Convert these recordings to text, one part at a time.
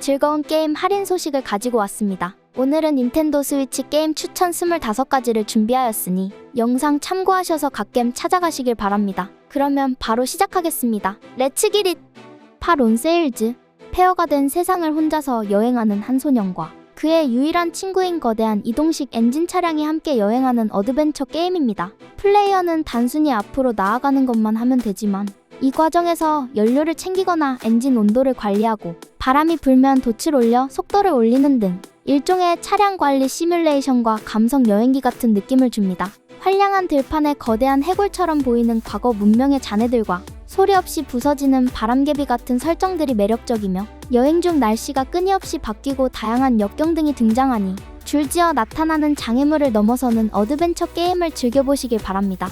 즐거운 게임 할인 소식을 가지고 왔습니다. 오늘은 닌텐도 스위치 게임 추천 25가지를 준비하였으니 영상 참고하셔서 갓겜 찾아가시길 바랍니다. 그러면 바로 시작하겠습니다. 렛츠 기릿! 팔온 세일즈 폐허가 된 세상을 혼자서 여행하는 한 소년과 그의 유일한 친구인 거대한 이동식 엔진 차량이 함께 여행하는 어드벤처 게임입니다. 플레이어는 단순히 앞으로 나아가는 것만 하면 되지만 이 과정에서 연료를 챙기거나 엔진 온도를 관리하고 바람이 불면 돛을 올려 속도를 올리는 등 일종의 차량 관리 시뮬레이션과 감성 여행기 같은 느낌을 줍니다. 활량한 들판에 거대한 해골처럼 보이는 과거 문명의 잔해들과 소리 없이 부서지는 바람개비 같은 설정들이 매력적이며 여행 중 날씨가 끊임없이 바뀌고 다양한 역경 등이 등장하니 줄지어 나타나는 장애물을 넘어서는 어드벤처 게임을 즐겨보시길 바랍니다.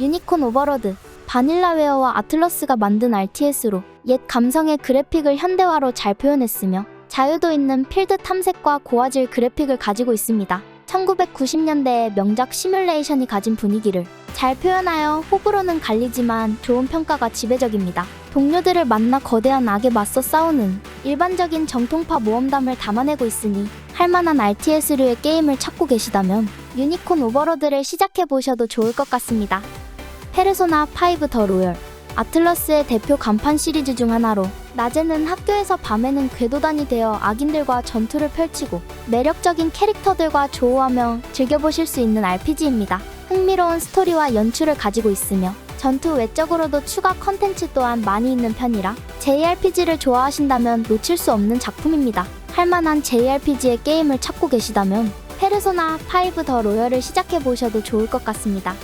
유니콘 오버로드 바닐라웨어와 아틀러스가 만든 RTS로 옛 감성의 그래픽을 현대화로 잘 표현했으며 자유도 있는 필드 탐색과 고화질 그래픽을 가지고 있습니다. 1990년대의 명작 시뮬레이션이 가진 분위기를 잘 표현하여 호불호는 갈리지만 좋은 평가가 지배적입니다. 동료들을 만나 거대한 악에 맞서 싸우는 일반적인 정통파 모험담을 담아내고 있으니 할만한 RTS류의 게임을 찾고 계시다면 유니콘 오버로드를 시작해보셔도 좋을 것 같습니다. 페르소나 5 더 로열 아틀러스의 대표 간판 시리즈 중 하나로 낮에는 학교에서 밤에는 궤도단이 되어 악인들과 전투를 펼치고 매력적인 캐릭터들과 조우하며 즐겨보실 수 있는 RPG입니다. 흥미로운 스토리와 연출을 가지고 있으며 전투 외적으로도 추가 컨텐츠 또한 많이 있는 편이라 JRPG를 좋아하신다면 놓칠 수 없는 작품입니다. 할만한 JRPG의 게임을 찾고 계시다면 페르소나 5 더 로열을 시작해 보셔도 좋을 것 같습니다.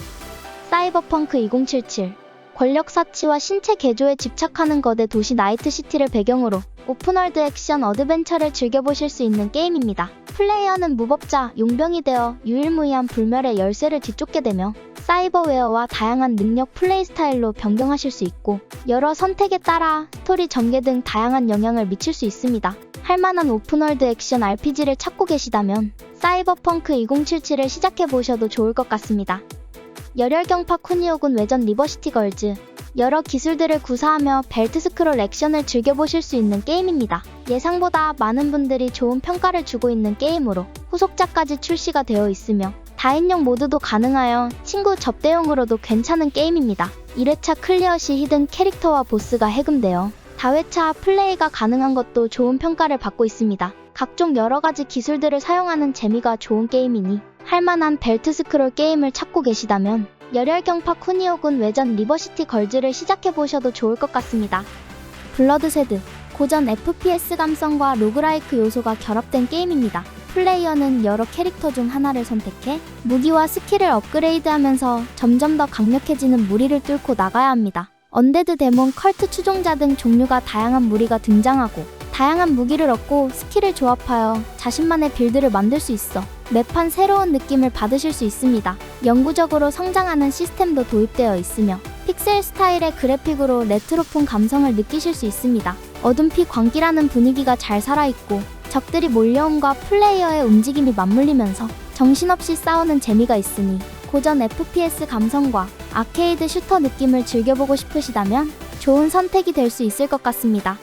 사이버펑크 2077 권력 사치와 신체 개조에 집착하는 거대 도시 나이트시티를 배경으로 오픈월드 액션 어드벤처를 즐겨보실 수 있는 게임입니다. 플레이어는 무법자, 용병이 되어 유일무이한 불멸의 열쇠를 뒤쫓게 되며 사이버웨어와 다양한 능력 플레이 스타일로 변경하실 수 있고 여러 선택에 따라 스토리 전개 등 다양한 영향을 미칠 수 있습니다. 할만한 오픈월드 액션 RPG를 찾고 계시다면 사이버펑크 2077을 시작해보셔도 좋을 것 같습니다. 열혈경파 쿠니오군 외전 리버시티 걸즈 여러 기술들을 구사하며 벨트 스크롤 액션을 즐겨보실 수 있는 게임입니다. 예상보다 많은 분들이 좋은 평가를 주고 있는 게임으로 후속작까지 출시가 되어 있으며 다인용 모드도 가능하여 친구 접대용으로도 괜찮은 게임입니다. 1회차 클리어 시 히든 캐릭터와 보스가 해금되어 다회차 플레이가 가능한 것도 좋은 평가를 받고 있습니다. 각종 여러가지 기술들을 사용하는 재미가 좋은 게임이니 할만한 벨트 스크롤 게임을 찾고 계시다면 열혈경파 쿠니오군 외전 리버시티 걸즈를 시작해보셔도 좋을 것 같습니다. 블러드세드 고전 FPS 감성과 로그라이크 요소가 결합된 게임입니다. 플레이어는 여러 캐릭터 중 하나를 선택해 무기와 스킬을 업그레이드하면서 점점 더 강력해지는 무리를 뚫고 나가야 합니다. 언데드 데몬 컬트 추종자 등 종류가 다양한 무리가 등장하고 다양한 무기를 얻고 스킬을 조합하여 자신만의 빌드를 만들 수 있어 매판 새로운 느낌을 받으실 수 있습니다. 영구적으로 성장하는 시스템도 도입되어 있으며 픽셀 스타일의 그래픽으로 레트로풍 감성을 느끼실 수 있습니다. 어둠피 광기라는 분위기가 잘 살아있고 적들이 몰려옴과 플레이어의 움직임이 맞물리면서 정신없이 싸우는 재미가 있으니 고전 FPS 감성과 아케이드 슈터 느낌을 즐겨보고 싶으시다면 좋은 선택이 될 수 있을 것 같습니다.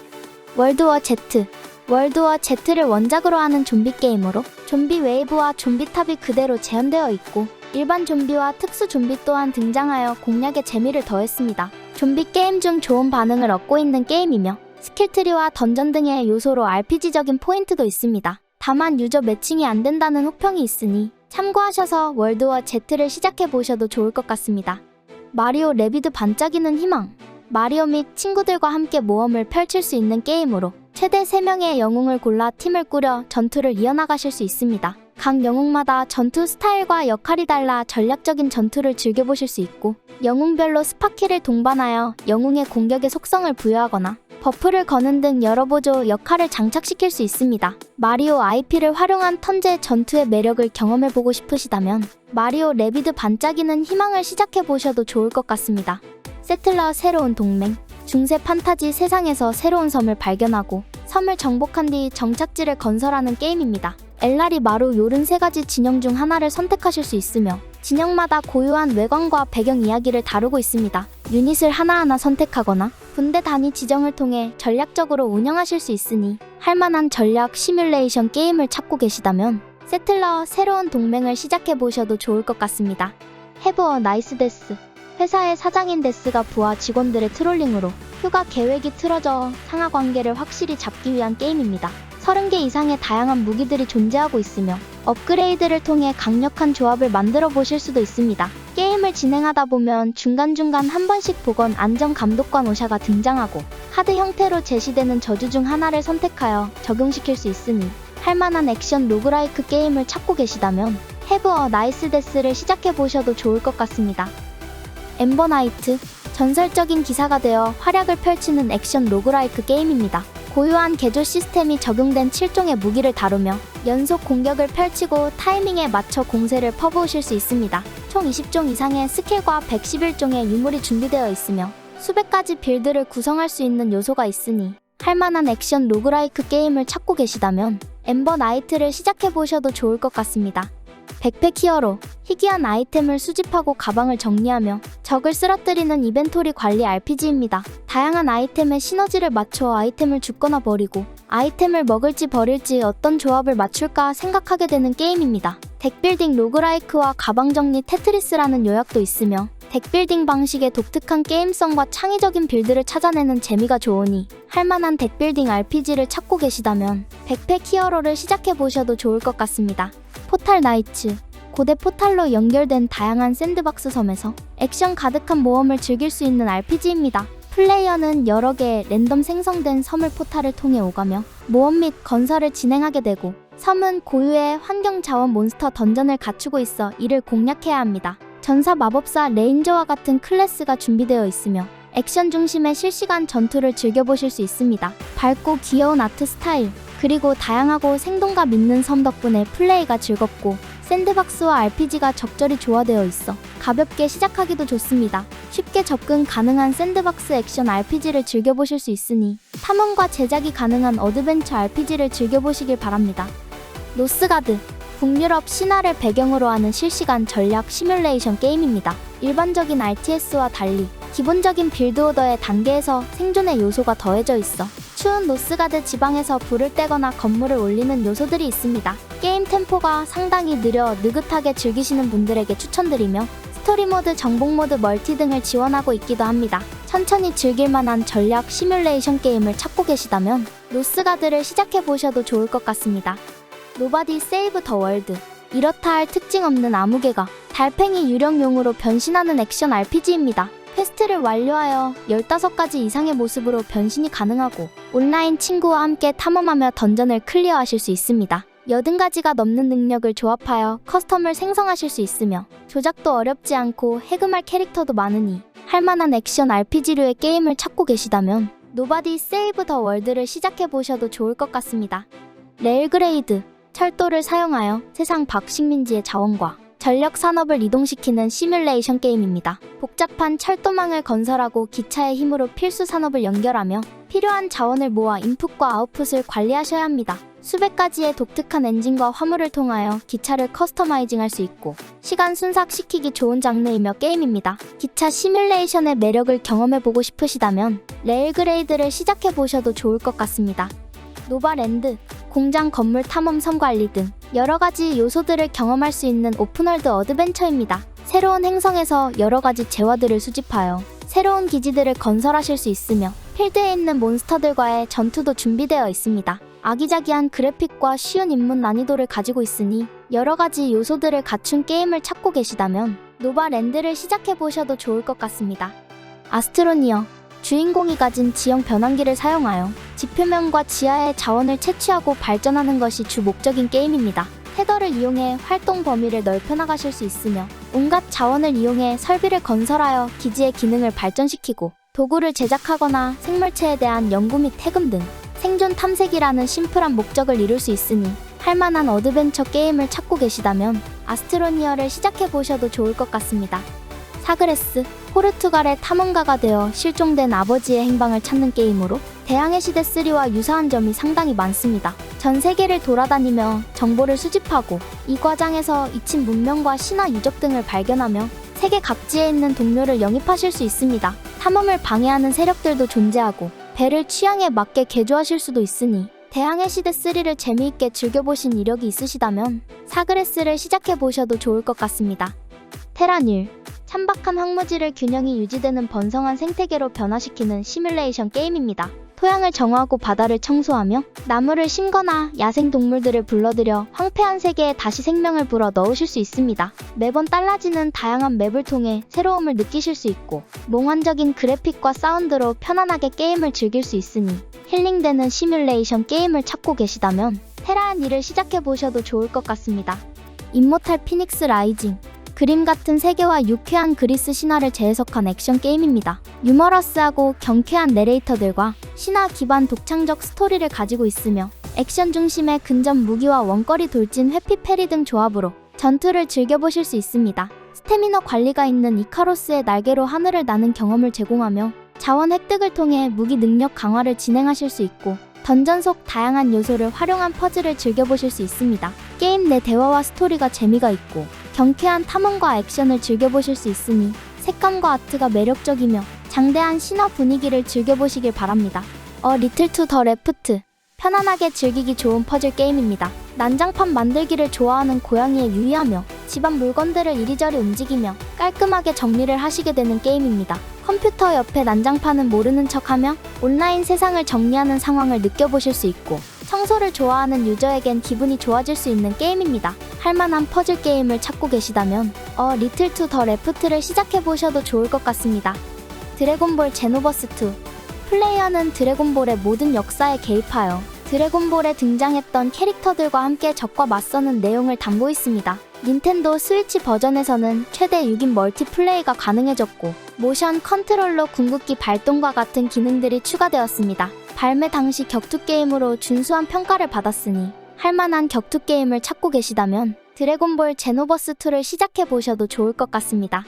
월드워 Z 월드워 Z를 원작으로 하는 좀비 게임으로 좀비 웨이브와 좀비 탑이 그대로 재현되어 있고 일반 좀비와 특수 좀비 또한 등장하여 공략에 재미를 더했습니다. 좀비 게임 중 좋은 반응을 얻고 있는 게임이며 스킬트리와 던전 등의 요소로 RPG적인 포인트도 있습니다. 다만 유저 매칭이 안 된다는 혹평이 있으니 참고하셔서 월드워 Z를 시작해 보셔도 좋을 것 같습니다. 마리오 레비드 반짝이는 희망 마리오 및 친구들과 함께 모험을 펼칠 수 있는 게임으로 최대 3명의 영웅을 골라 팀을 꾸려 전투를 이어나가실 수 있습니다. 각 영웅마다 전투 스타일과 역할이 달라 전략적인 전투를 즐겨보실 수 있고 영웅별로 스파키를 동반하여 영웅의 공격의 속성을 부여하거나 버프를 거는 등 여러 보조 역할을 장착시킬 수 있습니다. 마리오 IP를 활용한 턴제 전투의 매력을 경험해보고 싶으시다면 마리오 레비드 반짝이는 희망을 시작해보셔도 좋을 것 같습니다. 세틀러 새로운 동맹 중세 판타지 세상에서 새로운 섬을 발견하고 섬을 정복한 뒤 정착지를 건설하는 게임입니다. 엘라리 마루 요른 세 가지 진영 중 하나를 선택하실 수 있으며 진영마다 고유한 외관과 배경 이야기를 다루고 있습니다. 유닛을 하나하나 선택하거나 분대 단위 지정을 통해 전략적으로 운영하실 수 있으니 할만한 전략 시뮬레이션 게임을 찾고 계시다면 세틀러 새로운 동맹을 시작해 보셔도 좋을 것 같습니다. 해버 나이스 데스 회사의 사장인 데스가 부하 직원들의 트롤링으로 휴가 계획이 틀어져 상하 관계를 확실히 잡기 위한 게임입니다. 30개 이상의 다양한 무기들이 존재하고 있으며 업그레이드를 통해 강력한 조합을 만들어 보실 수도 있습니다. 게임을 진행하다 보면 중간중간 한 번씩 보건 안전 감독관 오샤가 등장하고 카드 형태로 제시되는 저주 중 하나를 선택하여 적용시킬 수 있으니 할만한 액션 로그라이크 게임을 찾고 계시다면 해브 어 나이스 데스를 시작해 보셔도 좋을 것 같습니다. 엠버나이트 전설적인 기사가 되어 활약을 펼치는 액션 로그라이크 게임입니다. 고유한 개조 시스템이 적용된 7종의 무기를 다루며 연속 공격을 펼치고 타이밍에 맞춰 공세를 퍼부으실 수 있습니다. 총 20종 이상의 스킬과 111종의 유물이 준비되어 있으며 수백 가지 빌드를 구성할 수 있는 요소가 있으니 할만한 액션 로그라이크 게임을 찾고 계시다면 엠버 나이트를 시작해 보셔도 좋을 것 같습니다. 백팩 히어로 희귀한 아이템을 수집하고 가방을 정리하며 적을 쓰러뜨리는 이벤토리 관리 RPG입니다. 다양한 아이템의 시너지를 맞춰 아이템을 줍거나 버리고 아이템을 먹을지 버릴지 어떤 조합을 맞출까 생각하게 되는 게임입니다. 덱빌딩 로그라이크와 가방 정리 테트리스라는 요약도 있으며 덱빌딩 방식의 독특한 게임성과 창의적인 빌드를 찾아내는 재미가 좋으니 할만한 덱빌딩 RPG를 찾고 계시다면 백팩 히어로를 시작해 보셔도 좋을 것 같습니다. 포탈 나이츠 고대 포탈로 연결된 다양한 샌드박스 섬에서 액션 가득한 모험을 즐길 수 있는 RPG입니다. 플레이어는 여러 개의 랜덤 생성된 섬을 포탈을 통해 오가며 모험 및 건설을 진행하게 되고 섬은 고유의 환경 자원 몬스터 던전을 갖추고 있어 이를 공략해야 합니다. 전사 마법사 레인저와 같은 클래스가 준비되어 있으며 액션 중심의 실시간 전투를 즐겨보실 수 있습니다. 밝고 귀여운 아트 스타일, 그리고 다양하고 생동감 있는 섬 덕분에 플레이가 즐겁고 샌드박스와 RPG가 적절히 조화되어 있어 가볍게 시작하기도 좋습니다. 쉽게 접근 가능한 샌드박스 액션 RPG를 즐겨보실 수 있으니 탐험과 제작이 가능한 어드벤처 RPG를 즐겨보시길 바랍니다. 노스가드 북유럽 신화를 배경으로 하는 실시간 전략 시뮬레이션 게임입니다. 일반적인 RTS와 달리 기본적인 빌드 오더의 단계에서 생존의 요소가 더해져 있어 추운 노스가드 지방에서 불을 떼거나 건물을 올리는 요소들이 있습니다. 게임 템포가 상당히 느려 느긋하게 즐기시는 분들에게 추천드리며 스토리 모드, 정복 모드, 멀티 등을 지원하고 있기도 합니다. 천천히 즐길 만한 전략 시뮬레이션 게임을 찾고 계시다면 노스가드를 시작해 보셔도 좋을 것 같습니다. 노바디 세이브 더 월드 이렇다 할 특징 없는 아무개가 달팽이 유령용으로 변신하는 액션 RPG입니다. 퀘스트를 완료하여 15가지 이상의 모습으로 변신이 가능하고 온라인 친구와 함께 탐험하며 던전을 클리어하실 수 있습니다. 80가지가 넘는 능력을 조합하여 커스텀을 생성하실 수 있으며 조작도 어렵지 않고 해금할 캐릭터도 많으니 할만한 액션 RPG류의 게임을 찾고 계시다면 노바디 세이브 더 월드를 시작해 보셔도 좋을 것 같습니다. 레일그레이드 철도를 사용하여 세상 박식민지의 자원과 전력 산업을 이동시키는 시뮬레이션 게임입니다. 복잡한 철도망을 건설하고 기차의 힘으로 필수 산업을 연결하며 필요한 자원을 모아 인풋과 아웃풋을 관리하셔야 합니다. 수백 가지의 독특한 엔진과 화물을 통하여 기차를 커스터마이징 할 수 있고 시간 순삭시키기 좋은 장르이며 게임입니다. 기차 시뮬레이션의 매력을 경험해보고 싶으시다면 레일그레이드를 시작해 보셔도 좋을 것 같습니다. 노바랜드, 공장 건물 탐험 섬 관리 등 여러 가지 요소들을 경험할 수 있는 오픈월드 어드벤처입니다. 새로운 행성에서 여러 가지 재화들을 수집하여 새로운 기지들을 건설하실 수 있으며 필드에 있는 몬스터들과의 전투도 준비되어 있습니다. 아기자기한 그래픽과 쉬운 입문 난이도를 가지고 있으니 여러 가지 요소들을 갖춘 게임을 찾고 계시다면 노바랜드를 시작해 보셔도 좋을 것 같습니다. 아스트로니어 주인공이 가진 지형 변환기를 사용하여 지표면과 지하의 자원을 채취하고 발전하는 것이 주 목적인 게임입니다. 헤더를 이용해 활동 범위를 넓혀 나가실 수 있으며 온갖 자원을 이용해 설비를 건설하여 기지의 기능을 발전시키고 도구를 제작하거나 생물체에 대한 연구 및 해금 등 생존 탐색이라는 심플한 목적을 이룰 수 있으니 할 만한 어드벤처 게임을 찾고 계시다면 아스트로니어를 시작해 보셔도 좋을 것 같습니다. 사그레스, 포르투갈의 탐험가가 되어 실종된 아버지의 행방을 찾는 게임으로 대항해 시대 3와 유사한 점이 상당히 많습니다. 전 세계를 돌아다니며 정보를 수집하고 이 과정에서 잊힌 문명과 신화 유적 등을 발견하며 세계 각지에 있는 동료를 영입하실 수 있습니다. 탐험을 방해하는 세력들도 존재하고 배를 취향에 맞게 개조하실 수도 있으니 대항해 시대 3를 재미있게 즐겨보신 이력이 있으시다면 사그레스를 시작해보셔도 좋을 것 같습니다. 테라닐 찬박한 황무지를 균형이 유지되는 번성한 생태계로 변화시키는 시뮬레이션 게임입니다. 토양을 정화하고 바다를 청소하며 나무를 심거나 야생 동물들을 불러들여 황폐한 세계에 다시 생명을 불어 넣으실 수 있습니다. 매번 달라지는 다양한 맵을 통해 새로움을 느끼실 수 있고 몽환적인 그래픽과 사운드로 편안하게 게임을 즐길 수 있으니 힐링되는 시뮬레이션 게임을 찾고 계시다면 테라한 일을 시작해 보셔도 좋을 것 같습니다. 임모탈 피닉스 라이징 그림 같은 세계와 유쾌한 그리스 신화를 재해석한 액션 게임입니다. 유머러스하고 경쾌한 내레이터들과 신화 기반 독창적 스토리를 가지고 있으며 액션 중심의 근접 무기와 원거리 돌진 회피 패리 등 조합으로 전투를 즐겨보실 수 있습니다. 스태미너 관리가 있는 이카로스의 날개로 하늘을 나는 경험을 제공하며 자원 획득을 통해 무기 능력 강화를 진행하실 수 있고 던전 속 다양한 요소를 활용한 퍼즐을 즐겨보실 수 있습니다. 게임 내 대화와 스토리가 재미가 있고 경쾌한 탐험과 액션을 즐겨보실 수 있으니 색감과 아트가 매력적이며 장대한 신화 분위기를 즐겨보시길 바랍니다. 어 리틀 투 더 레프트 편안하게 즐기기 좋은 퍼즐 게임입니다. 난장판 만들기를 좋아하는 고양이에 유의하며 집안 물건들을 이리저리 움직이며 깔끔하게 정리를 하시게 되는 게임입니다. 컴퓨터 옆에 난장판은 모르는 척하며 온라인 세상을 정리하는 상황을 느껴보실 수 있고 청소를 좋아하는 유저에겐 기분이 좋아질 수 있는 게임입니다. 할만한 퍼즐 게임을 찾고 계시다면 어 리틀 투 더 레프트를 시작해 보셔도 좋을 것 같습니다. 드래곤볼 제노버스 2 플레이어는 드래곤볼의 모든 역사에 개입하여 드래곤볼에 등장했던 캐릭터들과 함께 적과 맞서는 내용을 담고 있습니다. 닌텐도 스위치 버전에서는 최대 6인 멀티플레이가 가능해졌고 모션 컨트롤러 궁극기 발동과 같은 기능들이 추가되었습니다. 발매 당시 격투 게임으로 준수한 평가를 받았으니 할만한 격투 게임을 찾고 계시다면 드래곤볼 제노버스 2를 시작해 보셔도 좋을 것 같습니다.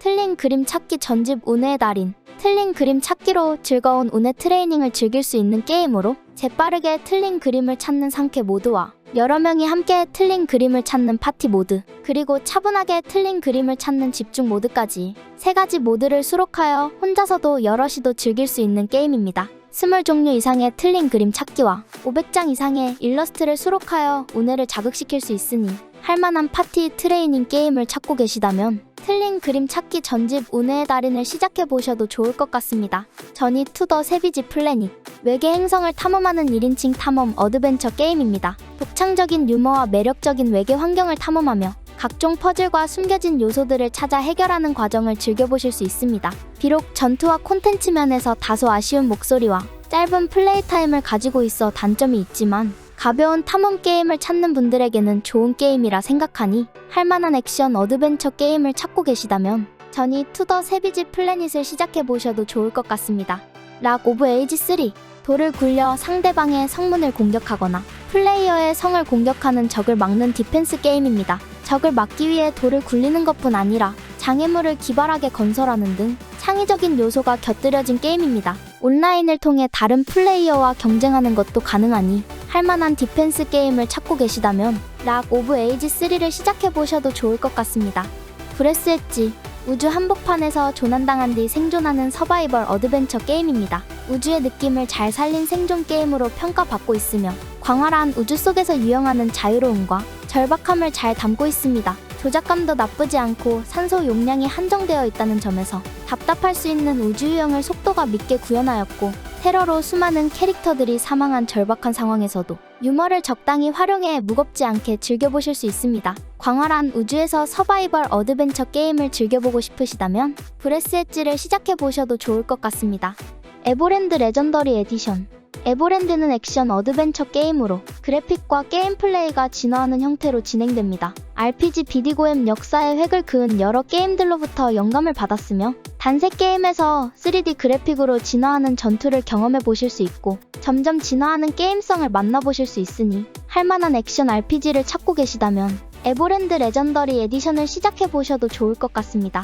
틀린 그림 찾기 전집 운해의 달인 틀린 그림 찾기로 즐거운 운해 트레이닝을 즐길 수 있는 게임으로 재빠르게 틀린 그림을 찾는 상쾌 모드와 여러 명이 함께 틀린 그림을 찾는 파티 모드 그리고 차분하게 틀린 그림을 찾는 집중 모드까지 세 가지 모드를 수록하여 혼자서도 여럿이도 즐길 수 있는 게임입니다. 스물 종류 이상의 틀린 그림 찾기와 500장 이상의 일러스트를 수록하여 운해를 자극시킬 수 있으니 할만한 파티 트레이닝 게임을 찾고 계시다면 틀린 그림 찾기 전집 운해의 달인을 시작해 보셔도 좋을 것 같습니다. 전이 투더 세비지 플래닛 외계 행성을 탐험하는 1인칭 탐험 어드벤처 게임입니다. 독창적인 유머와 매력적인 외계 환경을 탐험하며 각종 퍼즐과 숨겨진 요소들을 찾아 해결하는 과정을 즐겨보실 수 있습니다. 비록 전투와 콘텐츠 면에서 다소 아쉬운 목소리와 짧은 플레이 타임을 가지고 있어 단점이 있지만 가벼운 탐험 게임을 찾는 분들에게는 좋은 게임이라 생각하니 할만한 액션 어드벤처 게임을 찾고 계시다면 전이 투더 세비지 플래닛을 시작해 보셔도 좋을 것 같습니다. 락 오브 에이지 3 돌을 굴려 상대방의 성문을 공격하거나 플레이어의 성을 공격하는 적을 막는 디펜스 게임입니다. 적을 막기 위해 돌을 굴리는 것뿐 아니라 장애물을 기발하게 건설하는 등 창의적인 요소가 곁들여진 게임입니다. 온라인을 통해 다른 플레이어와 경쟁하는 것도 가능하니 할만한 디펜스 게임을 찾고 계시다면 락 오브 에이지 3를 시작해 보셔도 좋을 것 같습니다. 브레스 엣지 우주 한복판에서 조난당한 뒤 생존하는 서바이벌 어드벤처 게임입니다. 우주의 느낌을 잘 살린 생존 게임으로 평가받고 있으며 광활한 우주 속에서 유영하는 자유로움과 절박함을 잘 담고 있습니다. 조작감도 나쁘지 않고 산소 용량이 한정되어 있다는 점에서 답답할 수 있는 우주 유형을 속도가 믿게 구현하였고 테러로 수많은 캐릭터들이 사망한 절박한 상황에서도 유머를 적당히 활용해 무겁지 않게 즐겨보실 수 있습니다. 광활한 우주에서 서바이벌 어드벤처 게임을 즐겨보고 싶으시다면 브레스 엣지를 시작해보셔도 좋을 것 같습니다. 에보랜드 레전더리 에디션 에보랜드는 액션 어드벤처 게임으로 그래픽과 게임 플레이가 진화하는 형태로 진행됩니다. RPG 비디고엠 역사의 획을 그은 여러 게임들로부터 영감을 받았으며 단색 게임에서 3D 그래픽으로 진화하는 전투를 경험해 보실 수 있고 점점 진화하는 게임성을 만나보실 수 있으니 할만한 액션 RPG를 찾고 계시다면 에보랜드 레전더리 에디션을 시작해 보셔도 좋을 것 같습니다.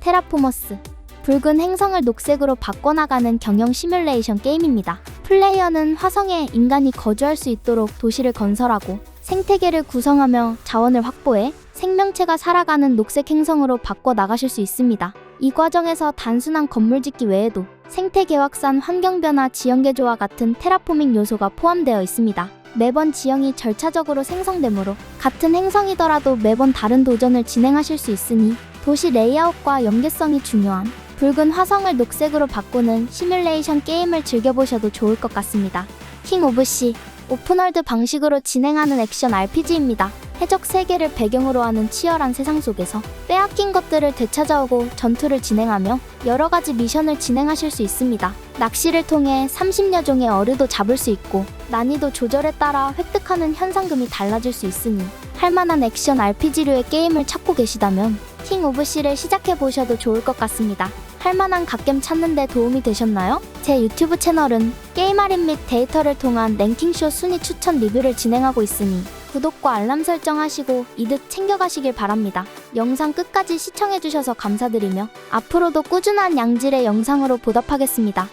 테라포머스 붉은 행성을 녹색으로 바꿔나가는 경영 시뮬레이션 게임입니다. 플레이어는 화성에 인간이 거주할 수 있도록 도시를 건설하고 생태계를 구성하며 자원을 확보해 생명체가 살아가는 녹색 행성으로 바꿔 나가실 수 있습니다. 이 과정에서 단순한 건물 짓기 외에도 생태 개확산, 환경 변화, 지형 개조와 같은 테라포밍 요소가 포함되어 있습니다. 매번 지형이 절차적으로 생성되므로 같은 행성이더라도 매번 다른 도전을 진행하실 수 있으니 도시 레이아웃과 연계성이 중요한 붉은 화성을 녹색으로 바꾸는 시뮬레이션 게임을 즐겨보셔도 좋을 것 같습니다. 킹 오브 시 오픈월드 방식으로 진행하는 액션 RPG입니다. 해적 세계를 배경으로 하는 치열한 세상 속에서 빼앗긴 것들을 되찾아오고 전투를 진행하며 여러 가지 미션을 진행하실 수 있습니다. 낚시를 통해 30여 종의 어류도 잡을 수 있고 난이도 조절에 따라 획득하는 현상금이 달라질 수 있으니 할만한 액션 RPG류의 게임을 찾고 계시다면 킹 오브 시를 시작해 보셔도 좋을 것 같습니다. 할만한 갓겜 찾는데 도움이 되셨나요? 제 유튜브 채널은 게임 할인 및 데이터를 통한 랭킹쇼 순위 추천 리뷰를 진행하고 있으니 구독과 알람 설정하시고 이득 챙겨가시길 바랍니다. 영상 끝까지 시청해주셔서 감사드리며 앞으로도 꾸준한 양질의 영상으로 보답하겠습니다.